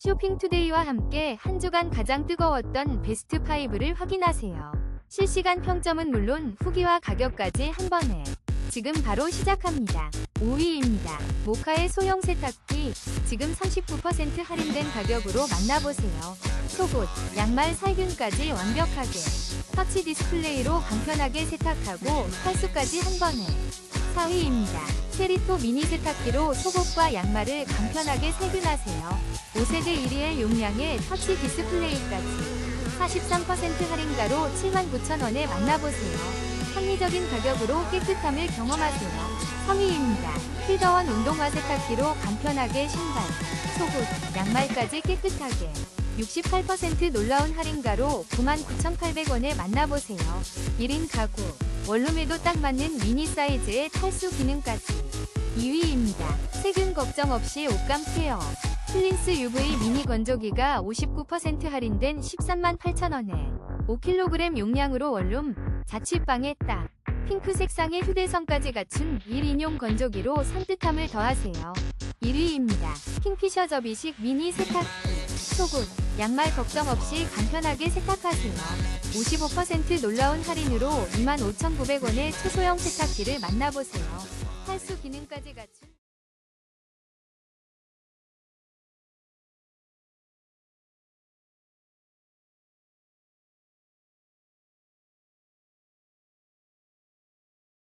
쇼핑투데이와 함께 한 주간 가장 뜨거웠던 베스트 5를 확인하세요. 실시간 평점은 물론 후기와 가격까지 한 번에 지금 바로 시작합니다. 5위입니다. 모카의 소형 세탁기 지금 39% 할인된 가격으로 만나보세요. 속옷, 양말 살균까지 완벽하게 터치 디스플레이로 간편하게 세탁하고 탈수까지 한 번에 4위입니다. 세리토 미니 세탁기로 속옷과 양말을 간편하게 살균하세요. 5세대 1위의 용량의 터치 디스플레이까지 43% 할인가로 79,000원에 만나보세요. 합리적인 가격으로 깨끗함을 경험하세요. 3위입니다. 필더원 운동화 세탁기로 간편하게 신발, 속옷, 양말까지 깨끗하게 68% 놀라운 할인가로 99,800원에 만나보세요. 1인 가구, 원룸에도 딱 맞는 미니 사이즈의 탈수 기능까지 2위입니다. 세균 걱정 없이 옷감 케어. 플린스 UV 미니 건조기가 59% 할인된 13만 8천원에 5kg 용량으로 원룸, 자취방에 딱 핑크 색상의 휴대성까지 갖춘 1인용 건조기로 산뜻함을 더하세요. 1위입니다. 킹피셔 접이식 미니 세탁기. 속옷, 양말 걱정 없이 간편하게 세탁하세요. 55% 놀라운 할인으로 25,900원의 초소형 세탁기를 만나보세요. 탈수 기능까지 갖춘